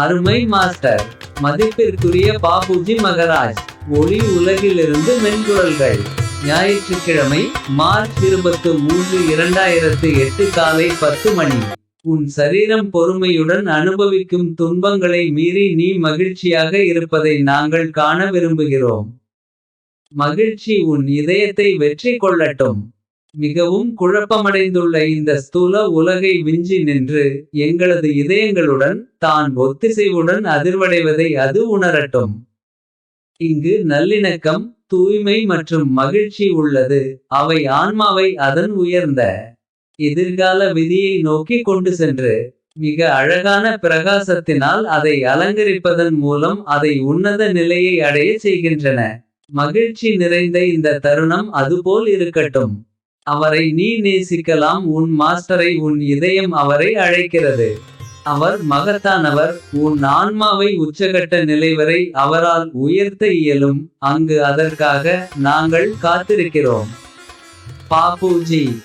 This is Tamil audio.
அருமை மாஸ்டர். மதிப்பிற்குரிய பாபுஜி மகராஜ் ஒளி உலகிலிருந்து மென்குரல்கள் ஞாயிற்றுக்கிழமை மார்ச் இருபத்து மூன்று இரண்டாயிரத்து எட்டு காலை பத்து மணி. உன் சரீரம் பொறுமையுடன் அனுபவிக்கும் துன்பங்களை மீறி நீ மகிழ்ச்சியாக இருப்பதை நாங்கள் காண விரும்புகிறோம். மகிழ்ச்சி உன் இதயத்தை வெற்றி கொள்ளட்டும். மிகவும் குழப்பமடைந்துள்ள இந்த ஸ்தூல உலகை விஞ்சி நின்று எங்களது இதயங்களுடன் தான் ஒத்திசைவுடன் அதிர்வடைவதை அது உணரட்டும். இங்கு நல்லிணக்கம் தூய்மை மற்றும் மகிழ்ச்சி உள்ளது. அவை ஆன்மாவை அதன் உயர்ந்த எதிர்கால விதியை நோக்கி கொண்டு சென்று மிக அழகான பிரகாசத்தினால் அதை அலங்கரிப்பதன் மூலம் அதை உன்னத நிலையை அடைய செய்கின்றன. மகிழ்ச்சி நிறைந்த இந்த தருணம் அதுபோல் இருக்கட்டும். அவரை நீ நேசிக்கலாம் உன் மாஸ்டரை உன் இதயம் அவரை அழைக்கிறது. அவர் மகத்தானவர் உன் ஆன்மாவை உச்சகட்ட நிலை வரை அவரால் உயர்த்த இயலும் அங்கு அதற்காக நாங்கள் காத்திருக்கிறோம். பாபுஜி.